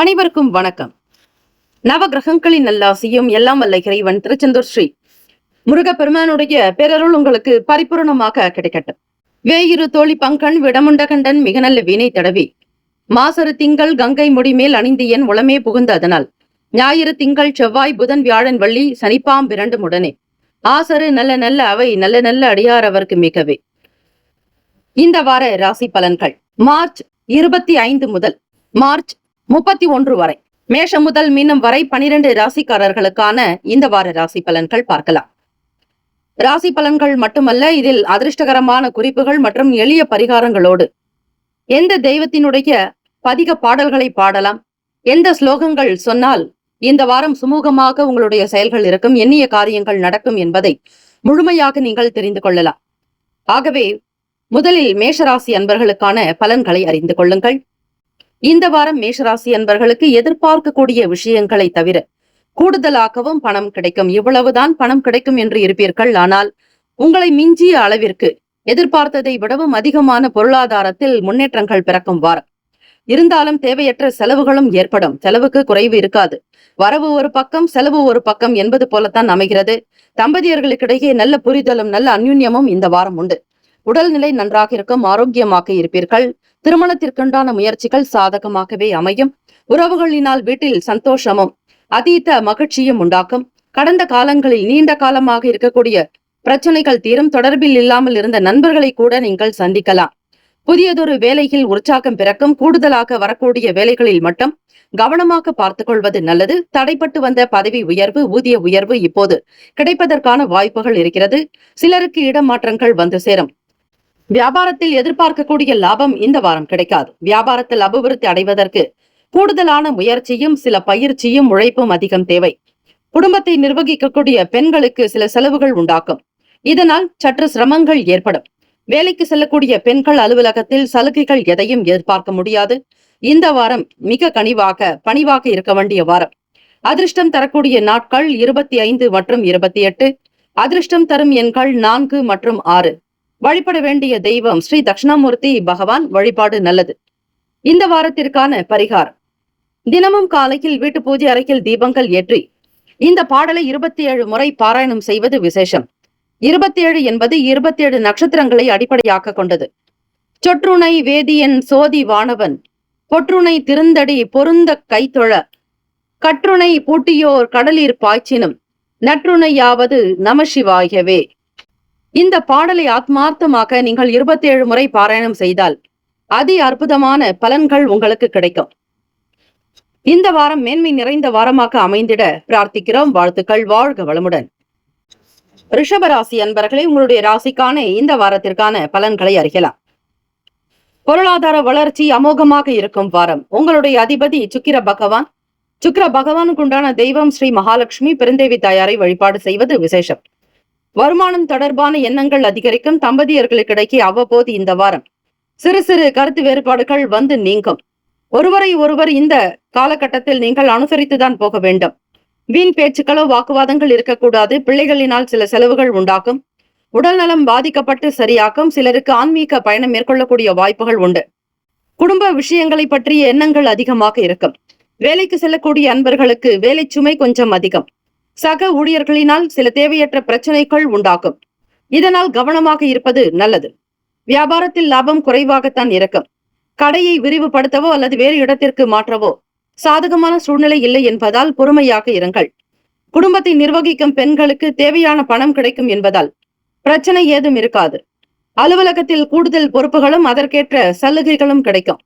அனைவருக்கும் வணக்கம். நவகிரகங்களின் நல்லாசியும் எல்லாம் வல்ல இறைவன் திருச்செந்தூர் ஸ்ரீ. முருகப்பெருமானுடைய பேரருள் உங்களுக்கு பரிபூரணமாக கிடைக்கட்டும். வேயிரு தோழி பங்கன் விடமுண்டகண்டன் மிக நல்ல வீணை தடவி. மாசரு திங்கள் கங்கை முடிமேல் அணிந்து என் உளமே புகுந்த அதனால். ஞாயிறு திங்கள் செவ்வாய் புதன் வியாழன் வள்ளி சனிப்பாம் இரண்டு உடனே. ஆசரு நல்ல நல்ல அவை நல்ல நல்ல அடியார் அவருக்கு மிகவே. இந்த வார ராசி பலன்கள். மார்ச் இருபத்தி ஐந்து முதல். மார்ச் முப்பத்தி ஒன்று வரை. மேஷம் முதல் மீனம் வரை பனிரெண்டு ராசிக்காரர்களுக்கான இந்த வார ராசி பலன்கள் பார்க்கலாம். ராசி பலன்கள் மட்டுமல்ல இதில் அதிர்ஷ்டகரமான குறிப்புகள் மற்றும் எளிய பரிகாரங்களோடு. எந்த தெய்வத்தினுடைய பதிக பாடல்களை பாடலாம்? எந்த ஸ்லோகங்கள் சொன்னால் இந்த வாரம் சுமூகமாக உங்களுடைய செயல்கள் இருக்கும் எண்ணிய காரியங்கள் நடக்கும் என்பதை முழுமையாக நீங்கள் தெரிந்து கொள்ளலாம். ஆகவே முதலில் மேஷராசி அன்பர்களுக்கான பலன்களை அறிந்து கொள்ளுங்கள். இந்த வாரம் மேஷராசி அன்பர்களுக்கு எதிர்பார்க்கக்கூடிய விஷயங்களை தவிர கூடுதலாகவும் பணம் கிடைக்கும். இவ்வளவுதான் பணம் கிடைக்கும் என்று இருப்பீர்கள். ஆனால் உங்களை மிஞ்சிய அளவிற்கு எதிர்பார்த்ததை விடவும் அதிகமான பொருளாதாரத்தில் முன்னேற்றங்கள் பிறக்கும் வாரம். இருந்தாலும் தேவையற்ற செலவுகளும் ஏற்படும். செலவுக்கு குறைவு இருக்காது. வரவு ஒரு பக்கம் செலவு ஒரு பக்கம் என்பது போலத்தான் அமைகிறது. தம்பதியர்களுக்கிடையே நல்ல புரிதலும் நல்ல அந்யுன்யமும் இந்த வாரம் உண்டு. உடல்நிலை நன்றாக இருக்கும் ஆரோக்கியமாக இருப்பீர்கள். திருமணத்திற்குண்டான முயற்சிகள் சாதகமாகவே அமையும். உறவுகளினால் வீட்டில் சந்தோஷமும் அதீத மகிழ்ச்சியும் உண்டாக்கும். கடந்த காலங்களில் நீண்ட காலமாக இருக்கக்கூடிய பிரச்சனைகள் தீரும். தொடர்பில் இல்லாமல் இருந்த நண்பர்களை கூட நீங்கள் சந்திக்கலாம். புதியதொரு வேலையில் உற்சாகம் பிறக்கும். கூடுதலாக வரக்கூடிய வேலைகளில் மட்டும் கவனமாக பார்த்துக் கொள்வது நல்லது. தடைப்பட்டு வந்த பதவி உயர்வு ஊதிய உயர்வு இப்போது கிடைப்பதற்கான வாய்ப்புகள் இருக்கிறது. சிலருக்கு இடமாற்றங்கள் வந்து சேரும். வியாபாரத்தில் எதிர்பார்க்கக்கூடிய லாபம் இந்த வாரம் கிடைக்காது. வியாபாரத்தில் அபிவிருத்தி அடைவதற்கு கூடுதலான முயற்சியும் சில பயிற்சியும் உழைப்பும் அதிகம் தேவை. குடும்பத்தை நிர்வகிக்கக்கூடிய பெண்களுக்கு சில செலவுகள் உண்டாக்கும். இதனால் சற்று சிரமங்கள் ஏற்படும். வேலைக்கு செல்லக்கூடிய பெண்கள் அலுவலகத்தில் சலுகைகள் எதையும் எதிர்பார்க்க முடியாது. இந்த வாரம் மிக கனிவாக பணிவாக இருக்க வேண்டிய வாரம். அதிர்ஷ்டம் தரக்கூடிய நாட்கள் இருபத்தி ஐந்து மற்றும் இருபத்தி எட்டு. அதிர்ஷ்டம் தரும் எண்கள் நான்கு மற்றும் ஆறு. வழிபட வேண்டிய தெய்வம் ஸ்ரீ தட்சிணாமூர்த்தி பகவான் வழிபாடு நல்லது. இந்த வாரத்திற்கான பரிகாரம். தினமும் காலையில் வீட்டு பூஜை அறையில் தீபங்கள் ஏற்றி இந்த பாடலை இருபத்தி ஏழு முறை பாராயணம் செய்வது விசேஷம். இருபத்தி ஏழு என்பது இருபத்தி ஏழு நட்சத்திரங்களை அடிப்படையாக கொண்டது. சொற்றுணை வேதியன் சோதி வானவன் பொற்றுணை திருந்தடி பொருந்த கைத்தொழ கற்றுணை பூட்டியோர் கடலீர் பாய்ச்சினும் நற்றுணையாவது நமசிவாயவே இந்த பாடலை ஆத்மார்த்தமாக நீங்கள் இருபத்தி ஏழு முறை பாராயணம் செய்தால் அதி அற்புதமான பலன்கள் உங்களுக்கு கிடைக்கும். இந்த வாரம் மேன்மை நிறைந்த வாரமாக அமைந்திட பிரார்த்திக்கிறோம். வாழ்த்துக்கள். வாழ்க வளமுடன். ரிஷபராசி அன்பர்களே உங்களுடைய ராசிக்கான இந்த வாரத்திற்கான பலன்களை அறியலாம். பொருளாதார வளர்ச்சி அமோகமாக இருக்கும் வாரம். உங்களுடைய அதிபதி சுக்கிர பகவான். சுக்கிர பகவானுக்கு உண்டான தெய்வம் ஸ்ரீ மகாலட்சுமி. பெருந்தேவி தாயாரை வழிபாடு செய்வது விசேஷம். வருமானம் தொடர்பான எண்ணங்கள் அதிகரிக்கும் தம்பதியர்களுக்கிடையே அவ்வப்போது இந்த வாரம். சிறு சிறு கருத்து வேறுபாடுகள் வந்து நீங்கும். ஒருவரை ஒருவர் இந்த காலகட்டத்தில் நீங்கள் அனுசரித்துதான் போக வேண்டும். வீண் பேச்சுக்களோ வாக்குவாதங்கள் இருக்கக்கூடாது. பிள்ளைகளினால் சில செலவுகள் உண்டாகும். உடல் நலம் பாதிக்கப்பட்டு சரியாக்கும் சிலருக்கு ஆன்மீக பயணம் மேற்கொள்ளக்கூடிய வாய்ப்புகள் உண்டு. குடும்ப விஷயங்களை பற்றிய எண்ணங்கள் அதிகமாக இருக்கும். வேலைக்கு செல்லக்கூடிய அன்பர்களுக்கு வேலை சுமை கொஞ்சம் அதிகம். சக ஊழியர்களினால் சில தேவையற்ற பிரச்சனைகள் உண்டாகும். இதனால் கவனமாக இருப்பது நல்லது. வியாபாரத்தில் லாபம் குறைவாகத்தான் இருக்கும். கடையை விரிவுபடுத்தவோ அல்லது வேறு இடத்திற்கு மாற்றவோ சாதகமான சூழ்நிலை இல்லை என்பதால் பொறுமையாக இருங்கள். குடும்பத்தை நிர்வகிக்கும் பெண்களுக்கு தேவையான பணம் கிடைக்கும் என்பதால் பிரச்சனை ஏதும் இருக்காது. அலுவலகத்தில் கூடுதல் பொறுப்புகளும் அதற்கேற்ற சலுகைகளும் கிடைக்கும்.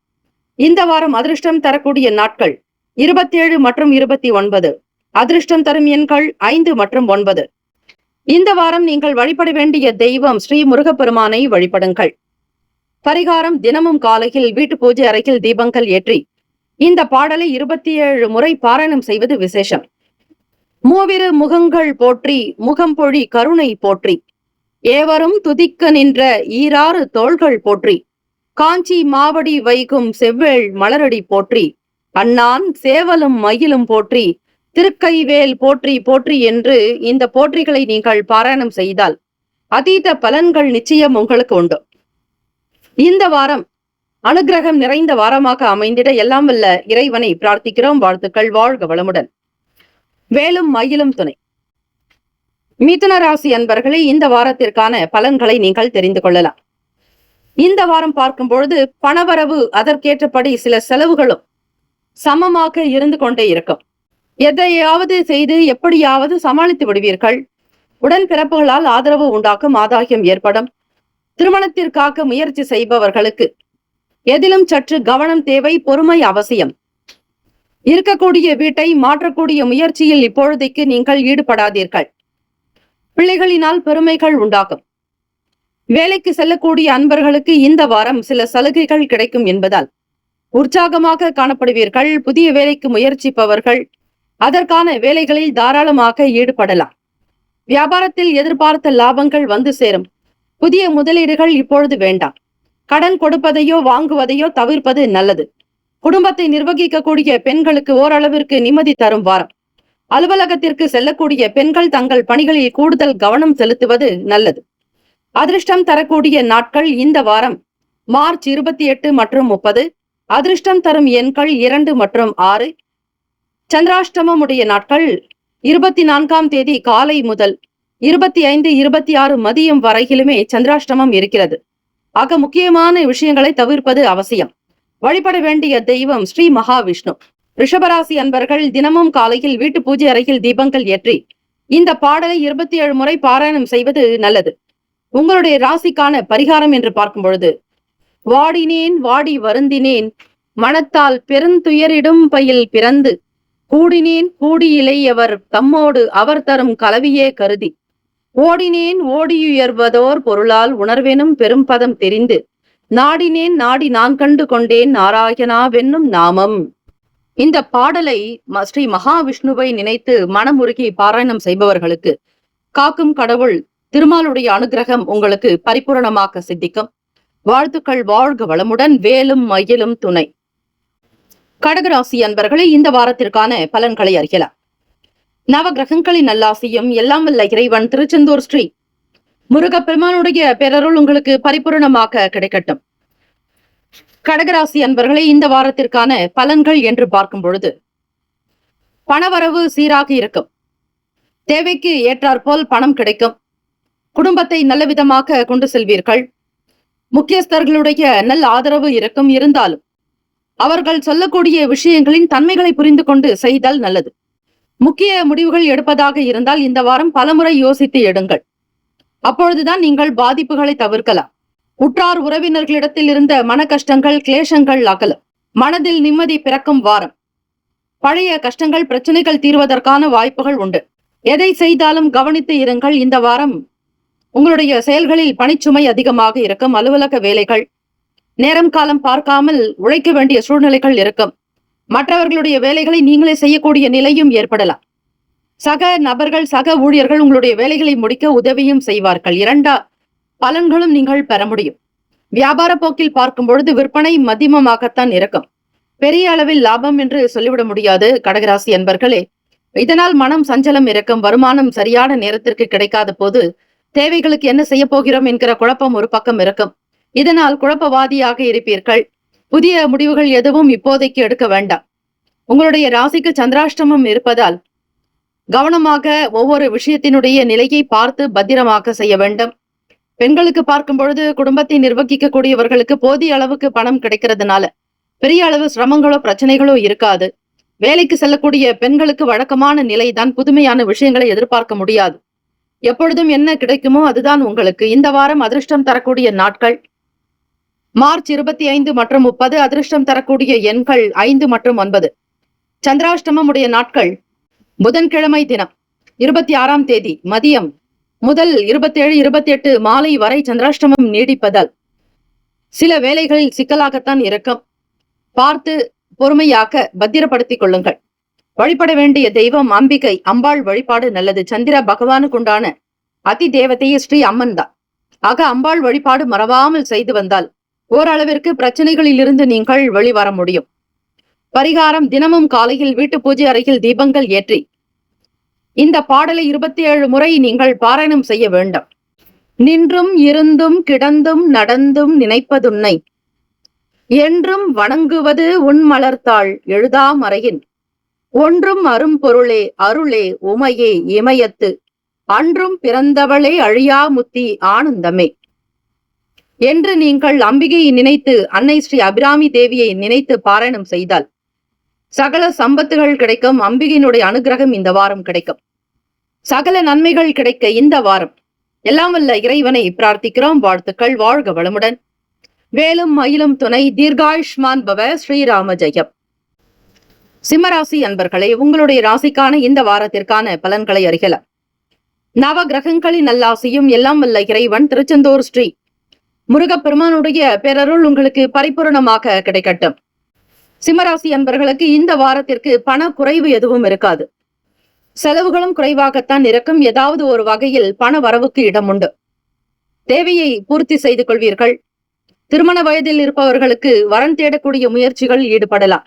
இந்த வாரம் அதிர்ஷ்டம் தரக்கூடிய நாட்கள் இருபத்தி ஏழு மற்றும் இருபத்தி ஒன்பது. அதிர்ஷ்டம் தரும் எண்கள் ஐந்து மற்றும் ஒன்பது. இந்த வாரம் நீங்கள் வழிபட வேண்டிய தெய்வம் ஸ்ரீ முருகப்பெருமானை வழிபடுங்கள். பரிகாரம் தினமும் காலையில் வீட்டு பூஜை அறையில் தீபங்கள் ஏற்றி இந்த பாடலை இருபத்தி ஏழு முறை பாராயணம் செய்வது விசேஷம். மூவிரு முகங்கள் போற்றி முகம்பொழி கருணை போற்றி ஏவரும் துதிக்க நின்ற ஈராறு தோள்கள் போற்றி காஞ்சி மாவடி வைகும் செவ்வேள் மலரடி போற்றி அண்ணான் சேவலும் மயிலும் போற்றி திருக்கைவேல் போற்றி போற்றி என்று இந்த போற்றிகளை நீங்கள் பாராயணம் செய்தால் அதீத பலன்கள் நிச்சயம் உங்களுக்கு உண்டு. இந்த வாரம் அனுகிரகம் நிறைந்த வாரமாக அமைந்திட எல்லாம் வல்ல இறைவனை பிரார்த்திக்கிறோம். வாழ்த்துக்கள் வாழ்க வளமுடன். வேலும் மயிலும் துணை. மிதுன ராசி அன்பர்களே இந்த வாரத்திற்கான பலன்களை நீங்கள் தெரிந்து கொள்ளலாம். இந்த வாரம் பார்க்கும் பொழுது பணவரவு அதற்கேற்றபடி சில செலவுகளும் சமமாக இருந்து கொண்டே இருக்கும். எதையாவது செய்து எப்படியாவது சமாளித்து விடுவீர்கள். உடன் பிறப்புகளால் ஆதரவு உண்டாக்கும் ஆதாயம் ஏற்படும். திருமணத்திற்காக முயற்சி செய்பவர்களுக்கு எதிலும் சற்று கவனம் தேவை பொறுமை அவசியம். இருக்கக்கூடிய வீட்டை மாற்றக்கூடிய முயற்சியில் இப்பொழுதைக்கு நீங்கள் ஈடுபடாதீர்கள். பிள்ளைகளினால் பெருமைகள் உண்டாகும். வேலைக்கு செல்லக்கூடிய அன்பர்களுக்கு இந்த வாரம் சில சலுகைகள் கிடைக்கும் என்பதால் உற்சாகமாக காணப்படுவீர்கள். புதிய வேலைக்கு முயற்சிப்பவர்கள் அதற்கான வேலைகளில் தாராளமாக ஈடுபடலாம். வியாபாரத்தில் எதிர்பார்த்த லாபங்கள் வந்து சேரும். புதிய முதலீடுகள் இப்பொழுது வேண்டாம். கடன் கொடுப்பதையோ வாங்குவதையோ தவிர்ப்பது நல்லது. குடும்பத்தை நிர்வகிக்கக்கூடிய பெண்களுக்கு ஓரளவிற்கு நிம்மதி தரும் வாரம். அலுவலகத்திற்கு செல்லக்கூடிய பெண்கள் தங்கள் பணிகளில் கூடுதல் கவனம் செலுத்துவது நல்லது. அதிர்ஷ்டம் தரக்கூடிய நாட்கள் இந்த வாரம் மார்ச் இருபத்தி எட்டு மற்றும் முப்பது அதிர்ஷ்டம் தரும் எண்கள் இரண்டு மற்றும் ஆறு சந்திராஷ்டமம் உடைய நாட்கள் இருபத்தி நான்காம் தேதி காலை முதல் இருபத்தி ஐந்து இருபத்தி ஆறு மதியம் வரையிலுமே சந்திராஷ்டமம் இருக்கிறது. ஆக முக்கியமான விஷயங்களை தவிர்ப்பது அவசியம். வழிபட வேண்டிய தெய்வம் ஸ்ரீ மகாவிஷ்ணு. ரிஷபராசி அன்பர்கள் தினமும் காலையில் வீட்டு பூஜை அறையில் தீபங்கள் ஏற்றி இந்த பாடலை இருபத்தி ஏழு முறை பாராயணம் செய்வது நல்லது. உங்களுடைய ராசிக்கான பரிகாரம் என்று பார்க்கும் பொழுது வாடினேன் வாடி வருந்தினேன் மனத்தால் பெருந்துயரிடும் பயில் பிறந்து கூடினேன் கூடியிலையவர் தம்மோடு அவர் தரும் கலவியே கருதி. ஓடினேன் ஓடியுயர்வதோர் பொருளால் உணர்வெனும் பெரும்பதம் தெரிந்து. நாடினேன் நாடி நான் கண்டு கொண்டேன் நாராயணாவென்னும் நாமம். இந்த பாடலை ம- ஸ்ரீ மகாவிஷ்ணுவை நினைத்து மனமுருகி பாராயணம் செய்பவர்களுக்கு காக்கும் கடவுள் திருமாலுடைய அனுகிரகம் உங்களுக்கு பரிபூரணமாக சித்திக்கும். வாழ்த்துக்கள் வாழ்க வளமுடன் வேலும் மயிலும் துணை. கடகராசி அன்பர்களே இந்த வாரத்திற்கான பலன்களை அறியலாம். நவகிரகங்களின் நல்லாசியும் எல்லாம் வல்ல இறைவன் திருச்செந்தூர் ஸ்ரீ முருகப்பெருமானுடைய பேரருள் உங்களுக்கு பரிபூரணமாக கிடைக்கட்டும். கடகராசி அன்பர்களே இந்த வாரத்திற்கான பலன்கள் என்று பார்க்கும் பொழுது பணவரவு சீராக இருக்கும். தேவைக்கு ஏற்றாற்போல் பணம் கிடைக்கும். குடும்பத்தை நல்ல விதமாக கொண்டு செல்வீர்கள். முக்கியஸ்தர்களுடைய நல்ல ஆதரவு இருக்கும். இருந்தாலும் அவர்கள் சொல்லக்கூடிய விஷயங்களின் தன்மைகளை புரிந்து கொண்டு செய்தல் நல்லது. முக்கிய முடிவுகள் எடுப்பதாக இருந்தால் இந்த வாரம் பலமுறை யோசித்து எடுங்கள். அப்பொழுதுதான் நீங்கள் பாதிப்புகளை தவிர்க்கலாம். உற்றார் உறவினர்களிடத்தில் இருந்த மன கஷ்டங்கள் கிளேசங்கள் அகலும் மனதில் நிம்மதி பிறக்கும் வாரம். பழைய கஷ்டங்கள் பிரச்சனைகள் தீர்வதற்கான வாய்ப்புகள் உண்டு. எதை செய்தாலும் கவனித்து இருங்கள். இந்த வாரம் உங்களுடைய செயல்களில் பணிச்சுமை அதிகமாக இருக்கும். அலுவலக வேலைகள் நேரம் காலம் பார்க்காமல் உழைக்க வேண்டிய சூழ்நிலைகள் இருக்கும். மற்றவர்களுடைய வேலைகளை நீங்களே செய்யக்கூடிய நிலையும் ஏற்படலாம். சக நபர்கள் சக ஊழியர்கள் உங்களுடைய வேலைகளை முடிக்க உதவியும் செய்வார்கள். இரண்டா பலன்களும் நீங்கள் பெற முடியும். வியாபார போக்கில் பார்க்கும் பொழுது விற்பனை மதிமமாகத்தான் இருக்கும். பெரிய அளவில் லாபம் என்று சொல்லிவிட முடியாது கடகராசி என்பர்களே. இதனால் மனம் சஞ்சலம் இருக்கும் வருமானம் சரியான நேரத்திற்கு கிடைக்காத போது தேவைகளுக்கு என்ன செய்ய போகிறோம் என்கிற குழப்பம் ஒரு பக்கம் இருக்கும். இதனால் குழப்பவாதியாக இருப்பீர்கள். புதிய முடிவுகள் எதுவும் இப்போதைக்கு எடுக்க வேண்டாம். உங்களுடைய ராசிக்கு சந்திராஷ்டமம் இருப்பதால் கவனமாக ஒவ்வொரு விஷயத்தினுடைய நிலையை பார்த்து பத்திரமாக செய்ய வேண்டும். பெண்களுக்கு பார்க்கும் பொழுது குடும்பத்தை நிர்வகிக்கக்கூடியவர்களுக்கு போதிய அளவுக்கு பணம் கிடைக்கிறதுனால பெரிய அளவு சிரமங்களோ பிரச்சனைகளோ இருக்காது. வேலைக்கு செல்லக்கூடிய பெண்களுக்கு வழக்கமான நிலைதான் புதுமையான விஷயங்களை எதிர்பார்க்க முடியாது. எப்பொழுதும் என்ன கிடைக்குமோ அதுதான் உங்களுக்கு. இந்த வாரம் அதிர்ஷ்டம் தரக்கூடிய நாட்கள். மார்ச் இருபத்தி ஐந்து மற்றும் முப்பது அதிர்ஷ்டம் தரக்கூடிய எண்கள் ஐந்து மற்றும் ஒன்பது. சந்திராஷ்டமம் உடைய நாட்கள். புதன்கிழமை தினம். இருபத்தி ஆறாம் தேதி மதியம். முதல் இருபத்தேழு இருபத்தி எட்டு மாலை வரை சந்திராஷ்டமம் நீடிப்பதால். சில வேலைகளில் சிக்கலாகத்தான் இருக்கும். பார்த்து பொறுமையாக பத்திரப்படுத்திக் கொள்ளுங்கள். வழிபட வேண்டிய தெய்வம் அம்பிகை அம்பாள் வழிபாடு நல்லது. சந்திர பகவானுக்குண்டான அதி தேவதையே ஸ்ரீ அம்மன் தான். ஆக அம்பாள் வழிபாடு மறவாமல் செய்து வந்தால் ஓரளவிற்கு பிரச்சனைகளிலிருந்து நீங்கள் வெளிவர முடியும். பரிகாரம் தினமும் காலையில் வீட்டு பூஜை அறையில் தீபங்கள் ஏற்றி. இந்த பாடலை இருபத்தி ஏழு முறை நீங்கள் பாராயணம் செய்ய வேண்டும். நின்றும் இருந்தும் கிடந்தும் நடந்தும் நினைப்பதுன்னை. என்றும் வணங்குவது உன் மலர்த்தாள் எழுதாமறையின் ஒன்றும் அரும்பொருளே அருளே உமையே இமயத்து. அன்றும் பிறந்தவளே அழியா முத்தி ஆனந்தமே. என்று நீங்கள் அம்பிகையை நினைத்து அன்னை ஸ்ரீ அபிராமி தேவியை நினைத்து பாராயணம் செய்தால் சகல சம்பத்துகள் கிடைக்கும் அம்பிகையினுடைய அனுகிரகம் இந்த வாரம் கிடைக்கும். சகல நன்மைகள் கிடைக்க இந்த வாரம். எல்லாம் வல்ல இறைவனை பிரார்த்திக்கிறோம். வாழ்த்துக்கள் வாழ்க வளமுடன். வேலும் மயிலும் துணை தீர்காயுஷ்மான் பவ ஸ்ரீராம ஜெயம். சிம்மராசி அன்பர்களே உங்களுடைய ராசிக்கான இந்த வாரத்திற்கான பலன்களை அறிகலாம் நவ கிரகங்களின் நல்லாசியும் எல்லாம் வல்ல இறைவன் திருச்செந்தூர் ஸ்ரீ முருகப்பெருமானுடைய பேரருள் உங்களுக்கு பரிபூரணமாக கிடைக்கட்டும். சிம்மராசி அன்பர்களுக்கு இந்த வாரத்திற்கு பண குறைவு எதுவும் இருக்காது. செலவுகளும் குறைவாகத்தான் இருக்கும். ஏதாவது ஒரு வகையில் பண வரவுக்கு இடம் உண்டு. தேவையை பூர்த்தி செய்து கொள்வீர்கள். திருமண வயதில் இருப்பவர்களுக்கு வரன் தேடக்கூடிய முயற்சிகள் ஈடுபடலாம்.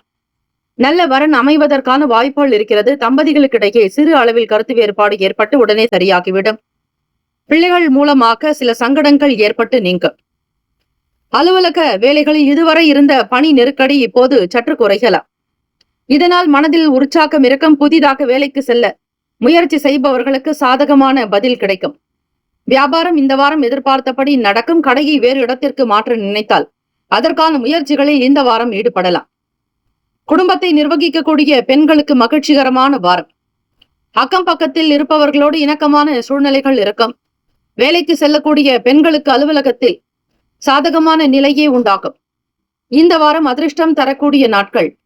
நல்ல வரன் அமைவதற்கான வாய்ப்புகள் இருக்கிறது. தம்பதிகளுக்கிடையே சிறு அளவில் கருத்து வேறுபாடு ஏற்பட்டு உடனே சரியாகிவிடும். பிள்ளைகள் மூலமாக சில சங்கடங்கள் ஏற்பட்டு நீங்கும். அலுவலக வேலைகளில் இதுவரை இருந்த பணி நெருக்கடி இப்போது சற்று குறைகலாம் இதனால் மனதில் உற்சாகம் இறக்கம் புதிதாக வேலைக்கு செல்ல முயற்சி செய்பவர்களுக்கு சாதகமான பதில் கிடைக்கும். வியாபாரம் இந்த வாரம் எதிர்பார்த்தபடி நடக்கும் கடையை வேறு இடத்திற்கு மாற்ற நினைத்தால் அதற்கான முயற்சிகளில் இந்த வாரம் ஈடுபடலாம். குடும்பத்தை நிர்வகிக்கக்கூடிய பெண்களுக்கு மகிழ்ச்சிகரமான வாரம். அக்கம் பக்கத்தில் இருப்பவர்களோடு இணக்கமான சூழ்நிலைகள் இருக்கும் வேலைக்கு செல்லக்கூடிய பெண்களுக்கு அலுவலகத்தில் சாதகமான நிலையே உண்டாகும். இந்த வாரம் அதிர்ஷ்டம் தரக்கூடிய நாட்கள்.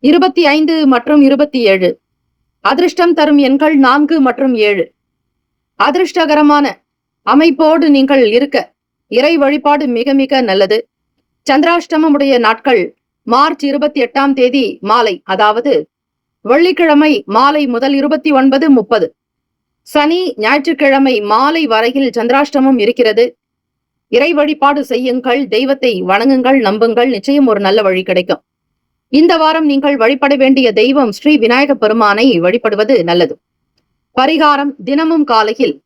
இருபத்தி ஐந்து மற்றும் இருபத்தி ஏழு. அதிர்ஷ்டம் தரும் எண்கள் நான்கு மற்றும் ஏழு. அதிர்ஷ்டகரமான அமைப்போடு நீங்கள் இருக்க இறை வழிபாடு மிக மிக நல்லது. சந்திராஷ்டமமுடைய நாட்கள் மார்ச் இருபத்தி எட்டாம் தேதி மாலை அதாவது வெள்ளிக்கிழமை மாலை முதல் இருபத்தி ஒன்பது முப்பது. சனி ஞாயிற்றுக்கிழமை மாலை வரையில் சந்திராஷ்டமம் இருக்கிறது. இறை வழிபாடு செய்யுங்கள் தெய்வத்தை வணங்குங்கள் நம்புங்கள் நிச்சயம் ஒரு நல்ல வழி கிடைக்கும். இந்த வாரம் நீங்கள் வழிபட வேண்டிய தெய்வம் ஸ்ரீ விநாயக பெருமானை வழிபடுவது நல்லது. பரிகாரம் தினமும் காலையில்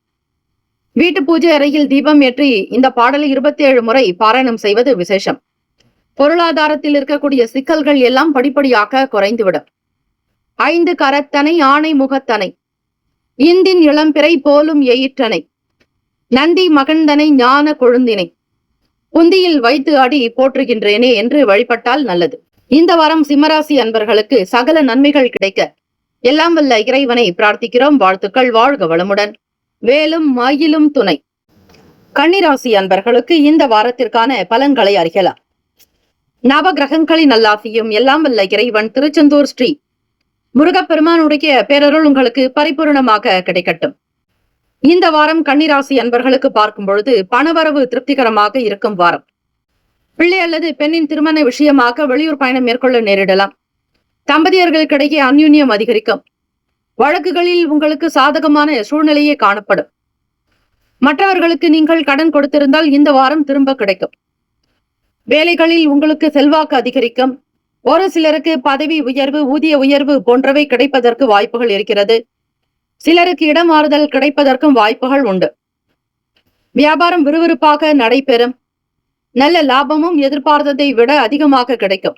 வீட்டு பூஜை அறையில் தீபம் ஏற்றி இந்த பாடலை இருபத்தி ஏழு முறை பாராயணம் செய்வது விசேஷம். பொருளாதாரத்தில் இருக்கக்கூடிய சிக்கல்கள் எல்லாம் படிப்படியாக குறைந்துவிடும். ஐந்து கரத்தனை ஆணை முகத்தனை. இந்தின் இளம்பிறை போலும் எயிற்றனை. நந்தி மகந்தனை ஞான கொழுந்தினை. புந்தியில் வைத்து அடி போற்றுகின்றேனே என்று வழிபட்டால் நல்லது. இந்த வாரம் சிம்மராசி அன்பர்களுக்கு சகல நன்மைகள் கிடைக்க எல்லாம் வல்ல இறைவனை பிரார்த்திக்கிறோம். வாழ்த்துக்கள் வாழ்க வளமுடன். வேலும் மயிலும் துணை. கன்னிராசி அன்பர்களுக்கு இந்த வாரத்திற்கான பலன்களை அறியலாம். நவ கிரகங்களின் நல்லாசியும் எல்லாம் வல்ல இறைவன் திருச்செந்தூர் ஸ்ரீ முருகப்பெருமானுடைய பேரருள் உங்களுக்கு பரிபூரணமாக கிடைக்கட்டும். இந்த வாரம் கன்னிராசி அன்பர்களுக்கு பார்க்கும் பொழுது பணவரவு திருப்திகரமாக இருக்கும் வாரம். பிள்ளை அல்லது பெண்ணின் திருமண விஷயமாக வெளியூர் பயணம் மேற்கொள்ள நேரிடலாம். தம்பதியர்களுக்கிடையே அந்யுன்யம் அதிகரிக்கும். வழக்குகளில் உங்களுக்கு சாதகமான சூழ்நிலையே காணப்படும். மற்றவர்களுக்கு நீங்கள் கடன் கொடுத்திருந்தால் இந்த வாரம் திரும்ப கிடைக்கும். வேலைகளில் உங்களுக்கு செல்வாக்கு அதிகரிக்கும். ஒரு சிலருக்கு பதவி உயர்வு ஊதிய உயர்வு போன்றவை கிடைப்பதற்கு வாய்ப்புகள் இருக்கிறது. சிலருக்கு இடமாறுதல் கிடைப்பதற்கும் வாய்ப்புகள் உண்டு. வியாபாரம் விறுவிறுப்பாக நடைபெறும். நல்ல லாபமும் எதிர்பார்த்ததை விட அதிகமாக கிடைக்கும்.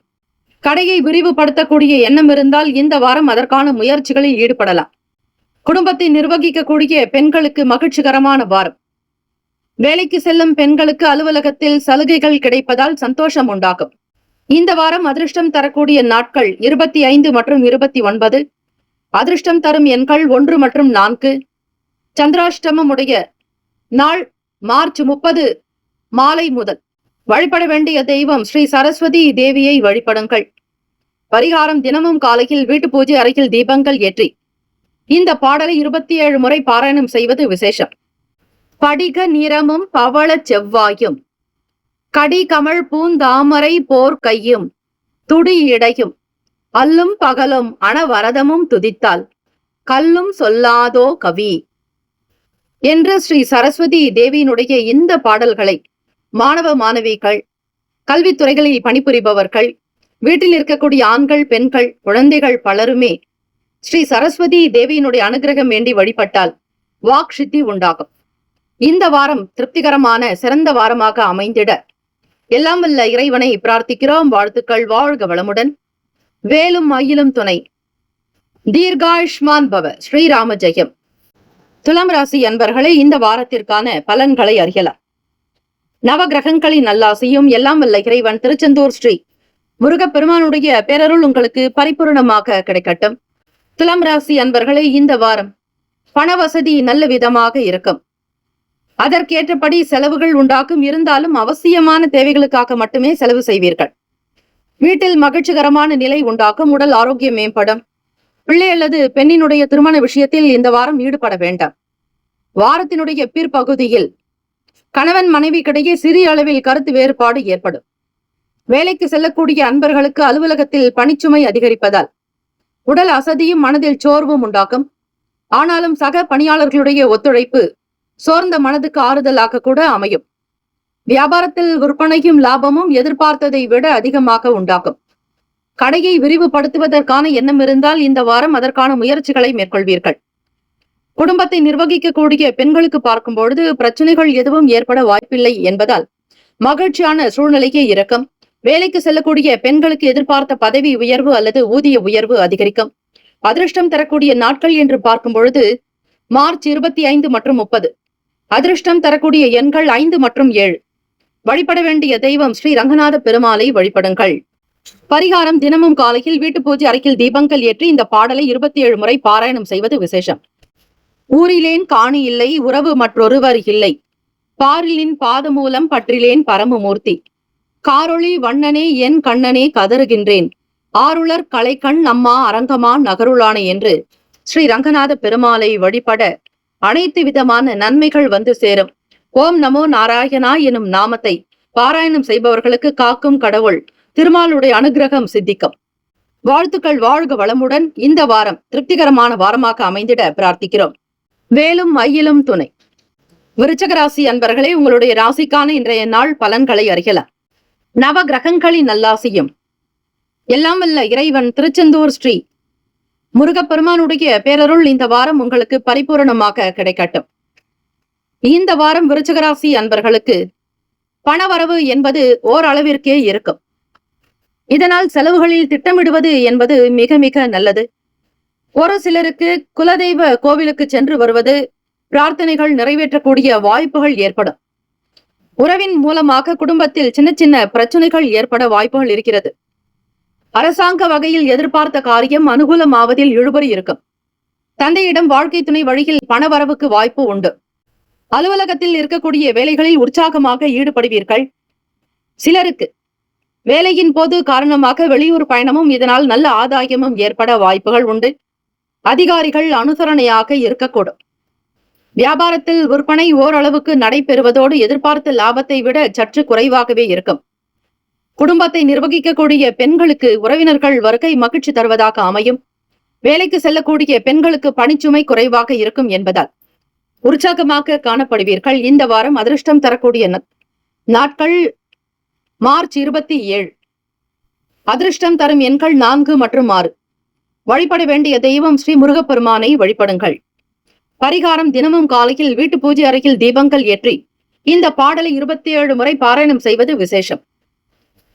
கடையை விரிவுபடுத்தக்கூடிய எண்ணம் இருந்தால் இந்த வாரம் அதற்கான முயற்சிகளில் ஈடுபடலாம். குடும்பத்தை நிர்வகிக்கக்கூடிய பெண்களுக்கு மகிழ்ச்சிகரமான வாரம். வேலைக்கு செல்லும் பெண்களுக்கு அலுவலகத்தில் சலுகைகள் கிடைப்பதால் சந்தோஷம் உண்டாகும். இந்த வாரம் அதிர்ஷ்டம் தரக்கூடிய நாட்கள் இருபத்தி ஐந்து மற்றும் இருபத்தி ஒன்பது அதிர்ஷ்டம் தரும் எண்கள் ஒன்று மற்றும் நான்கு. சந்திராஷ்டமம் உடைய நாள் மார்ச் முப்பது மாலை முதல். வழிபட வேண்டிய தெய்வம் ஸ்ரீ சரஸ்வதி தேவியை வழிபடுங்கள். பரிகாரம் தினமும் காலையில் வீட்டு பூஜை அறையில் தீபங்கள் ஏற்றி. இந்த பாடலை இருபத்தி ஏழு முறை பாராயணம் செய்வது விசேஷம். படிக நிறமும் பவள செவ்வாயும். கடி கமல் பூந்தாமரை போர் கையும் துடி இடையும். அல்லும் பகலும் அணவரதமும் துதித்தால் கல்லும் சொல்லாதோ கவி. என்று ஸ்ரீ சரஸ்வதி தேவியினுடைய இந்த பாடல்களை மாணவ மாணவிகள் கல்வித்துறைகளில் பணிபுரிபவர்கள் வீட்டில் இருக்கக்கூடிய ஆண்கள் பெண்கள் குழந்தைகள் பலருமே ஸ்ரீ சரஸ்வதி தேவியினுடைய அனுகிரகம் வேண்டி வழிபட்டால் வாக் சித்தி உண்டாகும். இந்த வாரம் திருப்திகரமான சிறந்த வாரமாக அமைந்திட. எல்லாம் வல்ல இறைவனை பிரார்த்திக்கிறோம். வாழ்த்துக்கள். வாழ்க வளமுடன். வேலும் மயிலும் துணை. தீர்காயுஷ்மான் பவ ஸ்ரீராம ஜெயம். துலாம் ராசி அன்பர்களே இந்த வாரத்திற்கான பலன்களை அறியலாம். நவகிரகங்களின் நல்லாசையும் எல்லாம் வல்ல இறைவன் திருச்செந்தூர் ஸ்ரீ. முருகப்பெருமானுடைய பேரருள் உங்களுக்கு பரிபூரணமாக கிடைக்கட்டும். துலாம் ராசி அன்பர்களே இந்த வாரம் பண வசதி நல்ல விதமாக இருக்கும். அதற்கேற்றபடி செலவுகள் உண்டாக்கும் இருந்தாலும் அவசியமான தேவைகளுக்காக மட்டுமே செலவு செய்வீர்கள். வீட்டில் மகிழ்ச்சிகரமான நிலை உண்டாக்கும் உடல் ஆரோக்கியம் மேம்படும். பிள்ளை அல்லது பெண்ணினுடைய திருமண விஷயத்தில் இந்த வாரம் ஈடுபட வேண்டாம். வாரத்தினுடைய பிற்பகுதியில் கணவன் மனைவிக்கிடையே சிறிய அளவில் கருத்து வேறுபாடு ஏற்படும். வேலைக்கு செல்லக்கூடிய அன்பர்களுக்கு அலுவலகத்தில் பணிச்சுமை அதிகரிப்பதால் உடல் அசதியும் மனதில் சோர்வும் உண்டாக்கும் ஆனாலும் சக பணியாளர்களுடைய ஒத்துழைப்பு சோர்ந்த மனதுக்கு ஆறுதலாக கூட அமையும். வியாபாரத்தில் விற்பனையும் லாபமும் எதிர்பார்த்ததை விட அதிகமாக உண்டாகும். கடையை விரிவுபடுத்துவதற்கான எண்ணம் இருந்தால் இந்த வாரம் அதற்கான முயற்சிகளை மேற்கொள்வீர்கள். குடும்பத்தை நிர்வகிக்கக்கூடிய பெண்களுக்கு பார்க்கும் பொழுது பிரச்சனைகள் எதுவும் ஏற்பட வாய்ப்பில்லை என்பதால் மகிழ்ச்சியான சூழ்நிலையே இருக்கும். வேலைக்கு செல்லக்கூடிய பெண்களுக்கு எதிர்பார்த்த பதவி உயர்வு அல்லது ஊதிய உயர்வு அதிகரிக்கும். அதிர்ஷ்டம் தரக்கூடிய நாட்கள் என்று பார்க்கும் பொழுது மார்ச் இருபத்தி ஐந்து மற்றும் முப்பது. அதிர்ஷ்டம் தரக்கூடிய எண்கள் ஐந்து மற்றும் ஏழு. வழிபட வேண்டிய தெய்வம் ஸ்ரீ ரங்கநாத பெருமாளை வழிபடுங்கள். பரிகாரம் தினமும் காலையில் வீட்டு பூஜை அறையில் தீபங்கள் ஏற்றி இந்த பாடலை இருபத்தி ஏழு முறை பாராயணம் செய்வது விசேஷம். ஊரிலேன் காணி இல்லை உறவு மற்றொருவர் இல்லை. பாரிலின் பாதமூலம் பற்றிலேன் பரமமூர்த்தி. காரொளி வண்ணனே என் கண்ணனே கதறுகின்றேன். ஆருளர் கலைக்கண் அம்மா அரங்கமா நகருளானே என்று ஸ்ரீ ரங்கநாத பெருமாளை வழிபட அனைத்து விதமான நன்மைகள் வந்து சேரும். ஓம் நமோ நாராயணா எனும் நாமத்தை பாராயணம் செய்பவர்களுக்கு காக்கும் கடவுள் திருமாலுடைய அனுகிரகம் சித்திக்கும். வாழ்த்துக்கள் வாழ்க வளமுடன் இந்த வாரம் திருப்திகரமான வாரமாக அமைந்திட பிரார்த்திக்கிறோம். வேலும் மயிலும் துணை. விருச்சக ராசி அன்பர்களே உங்களுடைய ராசிக்கான இன்றைய நாள் பலன்களை அறியலாம். நவ கிரகங்களின் நல்லாசியும். எல்லாம் வல்ல இறைவன் திருச்செந்தூர் ஸ்ரீ. முருகப்பெருமானுடைய பேரருள் இந்த வாரம் உங்களுக்கு பரிபூரணமாக கிடைக்கட்டும். இந்த வாரம் விருச்சகராசி அன்பர்களுக்கு பணவரவு என்பது ஓரளவிற்கே இருக்கும். இதனால் செலவுகளில் திட்டமிடுவது என்பது மிக மிக நல்லது. ஒரு சிலருக்கு குலதெய்வ கோவிலுக்கு சென்று வருவது பிரார்த்தனைகள் நிறைவேற்றக்கூடிய வாய்ப்புகள் ஏற்படும். உறவின் மூலமாக குடும்பத்தில் சின்ன சின்ன பிரச்சனைகள் ஏற்பட வாய்ப்புகள் இருக்கிறது. அரசாங்க வகையில் எதிர்பார்த்த காரியம் அனுகூலமாவதில் இழுபறி இருக்கும். தந்தையிடம் வாழ்க்கை துணை வழியில் பணவரவுக்கு வாய்ப்பு உண்டு. அலுவலகத்தில் இருக்கக்கூடிய வேலைகளில் உற்சாகமாக ஈடுபடுவீர்கள். சிலருக்கு வேலையின் போது காரணமாக வெளியூர் பயணமும் இதனால் நல்ல ஆதாயமும் ஏற்பட வாய்ப்புகள் உண்டு. அதிகாரிகள் அனுசரணையாக இருக்கக்கூடும். வியாபாரத்தில் விற்பனை ஓரளவுக்கு நடைபெறுவதோடு எதிர்பார்த்த லாபத்தை விட சற்று குறைவாகவே இருக்கும். குடும்பத்தை நிர்வகிக்கக்கூடிய பெண்களுக்கு உறவினர்கள் வருகை மகிழ்ச்சி தருவதாக அமையும். வேலைக்கு செல்லக்கூடிய பெண்களுக்கு பணிச்சுமை குறைவாக இருக்கும் என்பதால். உற்சாகமாக காணப்படுவீர்கள். இந்த வாரம் அதிர்ஷ்டம் தரக்கூடிய நாட்கள் மார்ச் இருபத்தி ஏழு. அதிர்ஷ்டம் தரும் எண்கள் நான்கு மற்றும் ஆறு. வழிபட வேண்டிய தெய்வம் ஸ்ரீ முருகப்பெருமானை வழிபடுங்கள். பரிகாரம் தினமும் காலையில் வீட்டு பூஜை அறையில் தீபங்கள் ஏற்றி இந்த பாடலை இருபத்தி ஏழு முறை பாராயணம் செய்வது விசேஷம்.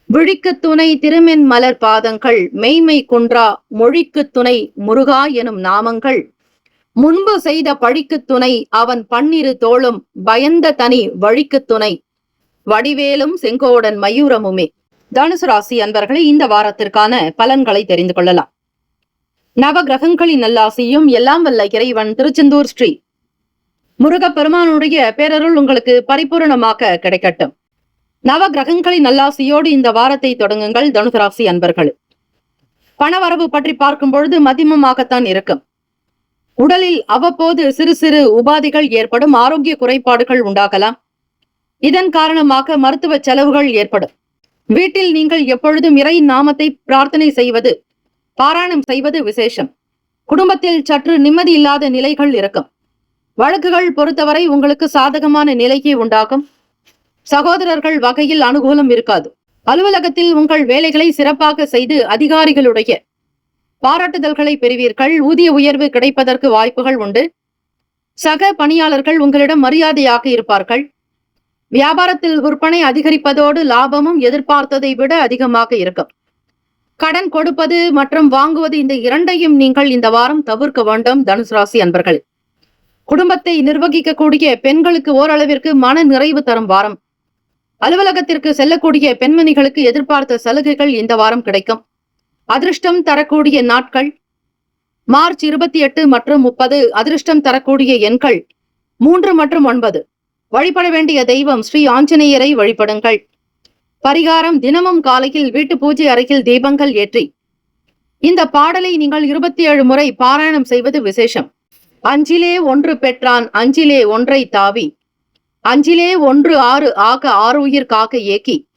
விழிக்கு துணை திருமென் மலர் பாதங்கள் மெய்மை குன்றா மொழிக்கு துணை முருகா எனும் நாமங்கள். முன்பு செய்த பழிக்கு துணை அவன் பன்னிரு தோளும் பயந்த தனி வழிக்கு துணை. வடிவேலும் செங்கோடன் மயூரமுமே. தனுசு ராசி அன்பர்களே இந்த வாரத்திற்கான பலன்களை தெரிந்து கொள்ளலாம். நவ கிரகங்களின் நல்லாசியும் எல்லாம் வல்ல இறைவன் திருச்செந்தூர் ஸ்ரீ. முருகப்பெருமானுடைய பேரருள் உங்களுக்கு பரிபூரணமாக கிடைக்கட்டும். நவ கிரகங்களின் நல்லாசியோடு இந்த வாரத்தை தொடங்குங்கள் தனுசு ராசி அன்பர்கள். பணவரவு பற்றி பார்க்கும் பொழுது மதிமமாகத்தான் இருக்கும். உடலில் அவ்வப்போது சிறு சிறு உபாதைகள் ஏற்படும் ஆரோக்கிய குறைபாடுகள் உண்டாகலாம். இதன் காரணமாக மருத்துவ செலவுகள் ஏற்படும். வீட்டில் நீங்கள் எப்பொழுதும் இறை நாமத்தை பிரார்த்தனை செய்வது பாராயணம் செய்வது விசேஷம். குடும்பத்தில் சற்று நிம்மதி இல்லாத நிலைகள் இருக்கும். வழக்குகள் பொறுத்தவரை உங்களுக்கு சாதகமான நிலையே உண்டாகும். சகோதரர்கள் வகையில் அனுகூலம் இருக்காது. அலுவலகத்தில் உங்கள் வேலைகளை சிறப்பாக செய்து அதிகாரிகளுடைய பாராட்டுதல்களை பெறுவீர்கள். ஊதிய உயர்வு கிடைப்பதற்கு வாய்ப்புகள் உண்டு. சக பணியாளர்கள் உங்களிடம் மரியாதையாக இருப்பார்கள். வியாபாரத்தில் விற்பனை அதிகரிப்பதோடு லாபமும் எதிர்பார்த்ததை விட அதிகமாக இருக்கும். கடன் கொடுப்பது மற்றும் வாங்குவது இந்த இரண்டையும் நீங்கள் இந்த வாரம் தவிர்க்க வேண்டும் தனுசு ராசி அன்பர்கள். குடும்பத்தை நிர்வகிக்கக்கூடிய பெண்களுக்கு ஓரளவிற்கு மன நிறைவு தரும் வாரம். அலுவலகத்திற்கு செல்லக்கூடிய பெண்மணிகளுக்கு எதிர்பார்த்த சலுகைகள் இந்த வாரம் கிடைக்கும். அதிர்ஷ்டம் தரக்கூடிய நாட்கள். மார்ச் இருபத்தி எட்டு மற்றும் முப்பது அதிர்ஷ்டம் தரக்கூடிய எண்கள். மூன்று மற்றும் ஒன்பது. வழிபட வேண்டிய தெய்வம் ஸ்ரீ ஆஞ்சநேயரை வழிபடுங்கள். பரிகாரம் தினமும் காலையில் வீட்டு பூஜை அறையில் தீபங்கள் ஏற்றி. இந்த பாடலை நீங்கள் இருபத்தி ஏழு முறை பாராயணம் செய்வது விசேஷம். அஞ்சிலே ஒன்று பெற்றான் அஞ்சிலே ஒன்றை தாவி. அஞ்சிலே ஒன்று ஆறு ஆக ஆறு உயிர் காக்க ஏக்கி.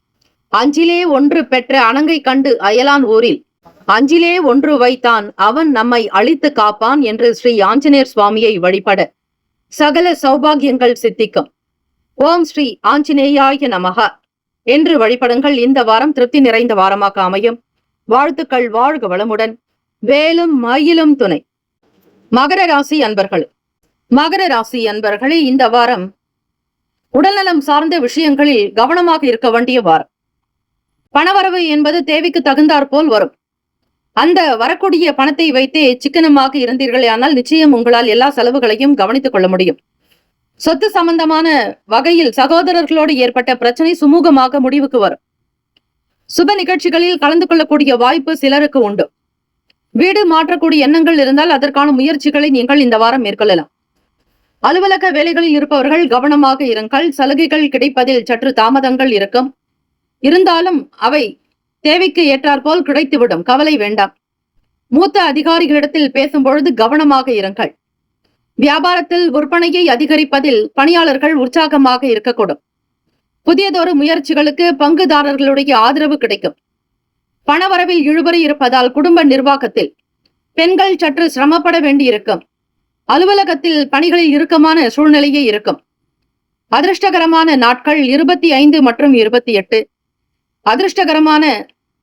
அஞ்சிலே ஒன்று பெற்ற அணங்கை கண்டு அயலான் ஊரில். அஞ்சிலே ஒன்று வைத்தான். அவன் நம்மை அழித்து காப்பான் என்று ஸ்ரீ ஆஞ்சநேயர் சுவாமியை வழிபட சகல சௌபாகியங்கள் சித்திக்கும். ஓம் ஸ்ரீ ஆஞ்சநேயாய நமக. என்று வழிபடுங்கள். இந்த வாரம் திருப்தி நிறைந்த வாரமாக அமையும். வாழ்த்துக்கள் வாழ்க வளமுடன். வேலும் மயிலும் துணை. மகர ராசி அன்பர்கள். மகர ராசி அன்பர்களே இந்த வாரம் உடல்நலம் சார்ந்த விஷயங்களில் கவனமாக இருக்க வேண்டிய வாரம். பணவரவு என்பது தேவைக்கு தகுந்தாற் போல் வரும். அந்த வரக்கூடிய பணத்தை வைத்தே சிக்கனமாக இருந்தீர்களே ஆனால் நிச்சயம் உங்களால் எல்லா செலவுகளையும் கவனித்துக் கொள்ள முடியும். சொத்து சம்பந்தமான வகையில் சகோதரர்களோடு ஏற்பட்ட பிரச்சனை சுமூகமாக முடிவுக்கு வரும். சுப நிகழ்ச்சிகளில் கலந்து கொள்ளக்கூடிய வாய்ப்பு சிலருக்கு உண்டு. வீடு மாற்றக்கூடிய எண்ணங்கள் இருந்தால் அதற்கான முயற்சிகளை நீங்கள் இந்த வாரம் மேற்கொள்ளலாம். அலுவலக வேலைகளில் இருப்பவர்கள் கவனமாக இருங்கள். சலுகைகள் கிடைப்பதில் சற்று தாமதங்கள் இருக்கும். இருந்தாலும் அவை தேவைக்கு ஏற்றாற்போல் கிடைத்துவிடும். கவலை வேண்டாம். மூத்த அதிகாரிகளிடத்தில் பேசும்பொழுது கவனமாக இருங்கள். வியாபாரத்தில் விற்பனையை அதிகரிப்பதில் பணியாளர்கள் உற்சாகமாக இருக்கக்கூடும். புதியதொரு முயற்சிகளுக்கு பங்குதாரர்களுடைய ஆதரவு கிடைக்கும். பணவரவில் இழுபறி இருப்பதால் குடும்ப நிர்வாகத்தில் பெண்கள் சற்று சிரமப்பட வேண்டியிருக்கும். அலுவலகத்தில் பணிகளில் இறுக்கமான சூழ்நிலையே இருக்கும். அதிர்ஷ்டகரமான நாட்கள் இருபத்தி ஐந்து மற்றும் இருபத்தி எட்டு. அதிர்ஷ்டகரமான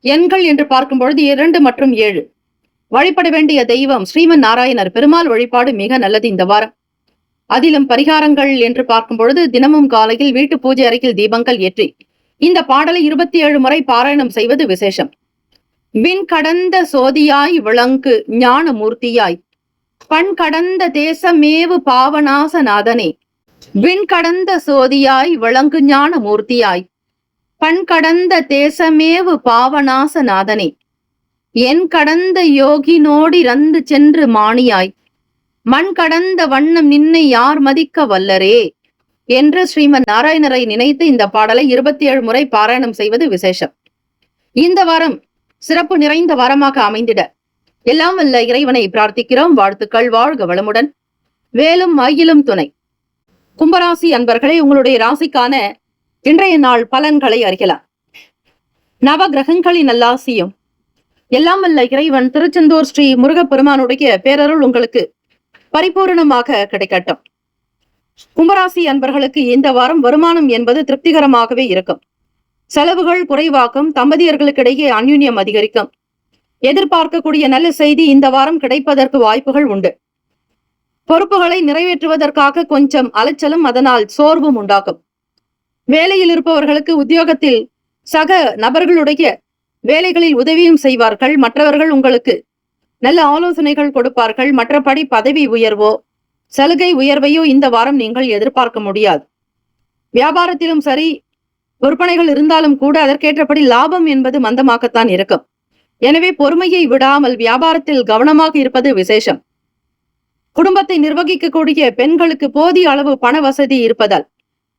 எண்கள் என்று பார்க்கும் பொழுது இரண்டு மற்றும் ஏழு. வழிபட வேண்டிய தெய்வம் ஸ்ரீமன் நாராயணர் பெருமாள் வழிபாடு மிக நல்லது இந்த வாரம். அதிலும் பரிகாரங்கள் என்று பார்க்கும் பொழுது தினமும் காலையில் வீட்டு பூஜை அறையில் தீபங்கள் ஏற்றி இந்த பாடலை இருபத்தி ஏழு முறை பாராயணம் செய்வது விசேஷம். விண் கடந்த சோதியாய் விளங்கு ஞான மூர்த்தியாய் பண் கடந்த தேசமேவு பாவநாசநாதனே. விண் கடந்த சோதியாய் விளங்கு ஞான மூர்த்தியாய் பண் கடந்த தேசமேவு பாவநாசநாதனே. என் கடந்த யோகினோடி ரந்து சென்று மாணியாய். மண் கடந்த வண்ணம் நின்னை யார் மதிக்க வல்லரே? என்று ஸ்ரீமன் நாராயணரை நினைத்து இந்த பாடலை இருபத்தி ஏழு முறை பாராயணம் செய்வது விசேஷம். இந்த வாரம் சிறப்பு நிறைந்த வாரமாக அமைந்திட. எல்லாம் வல்ல இறைவனை பிரார்த்திக்கிறோம். வாழ்த்துக்கள் வாழ்க வளமுடன். வேலும் மயிலும் துணை. கும்பராசி அன்பர்களே உங்களுடைய ராசிக்கான இன்றைய நாள் பலன்களை அறியலாம். நவ கிரகங்களின் நல்லாசியும் எல்லாம் வல்ல இறைவன் திருச்செந்தூர் ஸ்ரீ முருகப்பெருமானுடைய பேரருள் உங்களுக்கு பரிபூரணமாக கிடைக்கட்டும். கும்பராசி அன்பர்களுக்கு இந்த வாரம் வருமானம் என்பது திருப்திகரமாகவே இருக்கும். செலவுகள் குறைவாக்கும் தம்பதியர்களுக்கிடையே அந்யுன்யம் அதிகரிக்கும். எதிர்பார்க்கக்கூடிய நல்ல செய்தி இந்த வாரம் கிடைப்பதற்கு வாய்ப்புகள் உண்டு. பொறுப்புகளை நிறைவேற்றுவதற்காக கொஞ்சம் அலைச்சலும் அதனால் சோர்வும் உண்டாகும். வேலையில் இருப்பவர்களுக்கு உத்தியோகத்தில் சக நபர்களுடைய வேலைகளில் உதவியும் செய்வார்கள். மற்றவர்கள் உங்களுக்கு நல்ல ஆலோசனைகள் கொடுப்பார்கள். மற்றபடி பதவி உயர்வோ சலுகை உயர்வையோ இந்த வாரம் நீங்கள் எதிர்பார்க்க முடியாது. வியாபாரத்திலும் சரி விற்பனைகள் இருந்தாலும் கூட அதற்கேற்றபடி லாபம் என்பது மந்தமாகத்தான் இருக்கும். எனவே பொறுமையை விடாமல் வியாபாரத்தில் கவனமாக இருப்பது விசேஷம். குடும்பத்தை நிர்வகிக்கக்கூடிய பெண்களுக்கு போதிய அளவு பண வசதி இருப்பதால்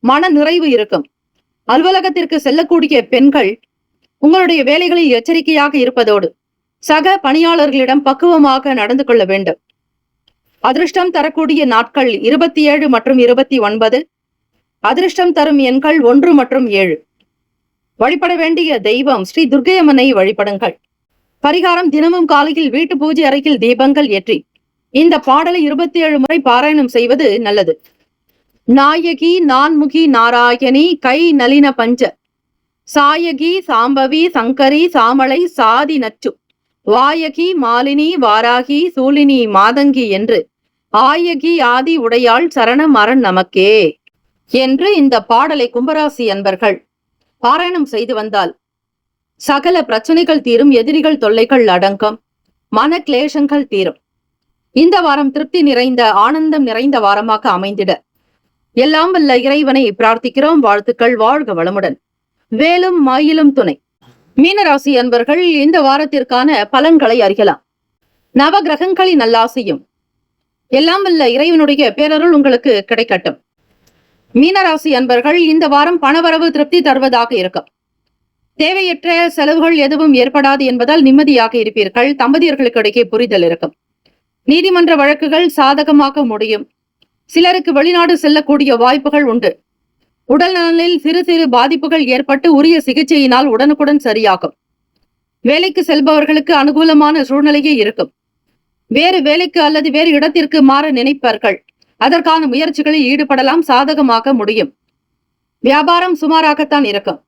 மன நிறைவு இருக்கும். அலுவலகத்திற்கு செல்லக்கூடிய பெண்கள் உங்களுடைய வேலைகளில் எச்சரிக்கையாக இருப்பதோடு சக பணியாளர்களிடம் பக்குவமாக நடந்து கொள்ள வேண்டும். அதிர்ஷ்டம் தரக்கூடிய நாட்கள் இருபத்தி ஏழு மற்றும் இருபத்தி ஒன்பது அதிர்ஷ்டம் தரும் எண்கள் ஒன்று மற்றும் ஏழு. வழிபட வேண்டிய தெய்வம் ஸ்ரீ துர்கையம்மனை வழிபடுங்கள். பரிகாரம் தினமும் காலையில் வீட்டு பூஜை அறையில் தீபங்கள் ஏற்றி இந்த பாடலை இருபத்தி ஏழு முறை பாராயணம் செய்வது நல்லது. நாயகி நான்முகி நாராயணி கை நளின பஞ்ச. சாயகி சாம்பவி சங்கரி சாமளை சாதி நச்சு. வாயகி மாலினி வாராகி சூலினி மாதங்கி என்று. ஆயகி ஆதி உடையாள் சரண மரண் நமக்கே என்று இந்த பாடலை கும்பராசி அன்பர்கள் பாராயணம் செய்து வந்தால். சகல பிரச்சனைகள் தீரும் எதிரிகள் தொல்லைகள் அடங்கும் மன கிளேசங்கள் தீரும். இந்த வாரம் திருப்தி நிறைந்த ஆனந்தம் நிறைந்த வாரமாக அமைந்திட. எல்லாம் வல்ல இறைவனை பிரார்த்திக்கிறோம். வாழ்த்துக்கள் வாழ்க வளமுடன். வேலும் மாயிலும் துணை. மீனராசி அன்பர்கள் இந்த வாரத்திற்கான பலன்களை அறியலாம். நவ கிரகங்களின் நல்லாசையும். எல்லாம் வல்ல இறைவனுடைய பேரருள் உங்களுக்கு கிடைக்கட்டும். மீனராசி அன்பர்கள் இந்த வாரம் பணவரவு திருப்தி தருவதாக இருக்கும். தேவையற்ற செலவுகள் எதுவும் ஏற்படாது என்பதால் நிம்மதியாக இருப்பீர்கள். தம்பதியர்களுக்கு இடையே புரிதல் இருக்கும். நீதிமன்ற வழக்குகள் சாதகமாக முடியும். சிலருக்கு வெளிநாடு செல்லக்கூடிய வாய்ப்புகள் உண்டு. உடல்நலனில் சிறு சிறு பாதிப்புகள் ஏற்பட்டு உரிய சிகிச்சையினால் உடனுக்குடன் சரியாகும். வேலைக்கு செல்பவர்களுக்கு அனுகூலமான சூழ்நிலையே இருக்கும். வேறு வேலைக்கு அல்லது வேறு இடத்திற்கு மாற நினைப்பார்கள். அதற்கான முயற்சிகளில் ஈடுபடலாம் சாதகமாக முடியும். வியாபாரம் சுமாராகத்தான் இருக்கும்.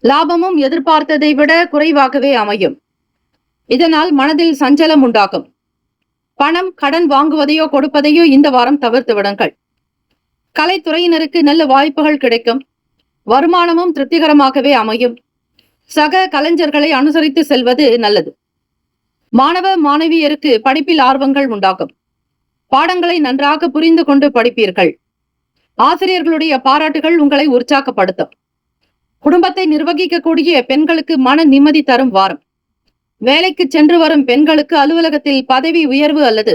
லாபமும் எதிர்பார்த்ததை விட குறைவாகவே அமையும். இதனால் மனதில் சஞ்சலம் உண்டாகும். பணம் கடன் வாங்குவதையோ கொடுப்பதையோ இந்த வாரம் தவிர்த்து விடுங்கள். கலைத்துறையினருக்கு நல்ல வாய்ப்புகள் கிடைக்கும். வருமானமும் திருப்திகரமாகவே அமையும். சக கலைஞர்களை அனுசரித்து செல்வது நல்லது. மாணவ மாணவியருக்கு படிப்பில் ஆர்வங்கள் உண்டாகும். பாடங்களை நன்றாக புரிந்து கொண்டு படிப்பீர்கள். ஆசிரியர்களுடைய பாராட்டுகள் உங்களை உற்சாகப்படுத்தும். குடும்பத்தை நிர்வகிக்கக்கூடிய பெண்களுக்கு மன நிம்மதி தரும் வாரம். வேலைக்கு சென்று வரும் பெண்களுக்கு அலுவலகத்தில் பதவி உயர்வு அல்லது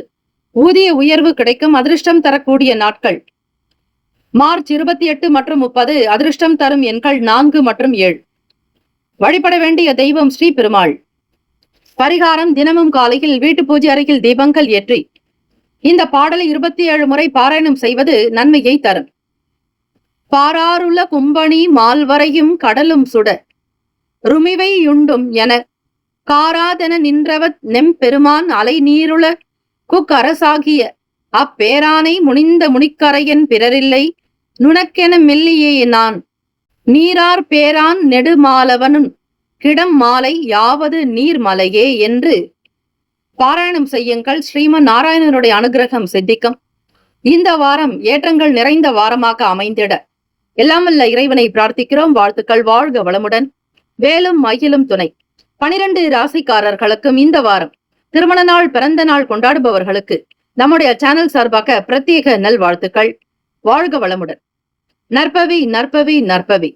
ஊதிய உயர்வு கிடைக்கும் அதிர்ஷ்டம் தரக்கூடிய நாட்கள். மார்ச் இருபத்தி எட்டு மற்றும் முப்பது அதிர்ஷ்டம் தரும் எண்கள் நான்கு மற்றும் ஏழு. வழிபட வேண்டிய தெய்வம் ஸ்ரீ பெருமாள். பரிகாரம் தினமும் காலையில் வீட்டு பூஜை அறையில் தீபங்கள் ஏற்றி இந்த பாடலை இருபத்தி ஏழு முறை பாராயணம் செய்வது நன்மையை தரும். பாராருள்ள கும்பணி மால்வரையும் கடலும் சுட ருமிவை யுண்டும் என காராதென நின்றவ நெம்பெருமான் அலை நீருள குக்கரசாகிய அப்பேரானை முனிந்த முனிக்கரையன் பிறரில்லை. நுணக்கென மெல்லியே நான். நீரார் பேரான் நெடுமாலவனும் கிடம் மாலை யாவது நீர்மலையே என்று பாராயணம் செய்யுங்கள். ஸ்ரீமன் நாராயணனுடைய அனுகிரகம் சித்திக்கும். இந்த வாரம் ஏற்றங்கள் நிறைந்த வாரமாக அமைந்திட. எல்லாமல்ல இறைவனை பிரார்த்திக்கிறோம். வாழ்த்துக்கள். வாழ்க வளமுடன். வேலும் மயிலும் துணை. பனிரெண்டு ராசிக்காரர்களுக்கும் இந்த வாரம் திருமண நாள் பிறந்த நாள் கொண்டாடுபவர்களுக்கு நம்முடைய சேனல் சார்பாக பிரத்யேக நல்வாழ்த்துக்கள். வாழ்க வளமுடன். நற்பவி நற்பவி நற்பவி.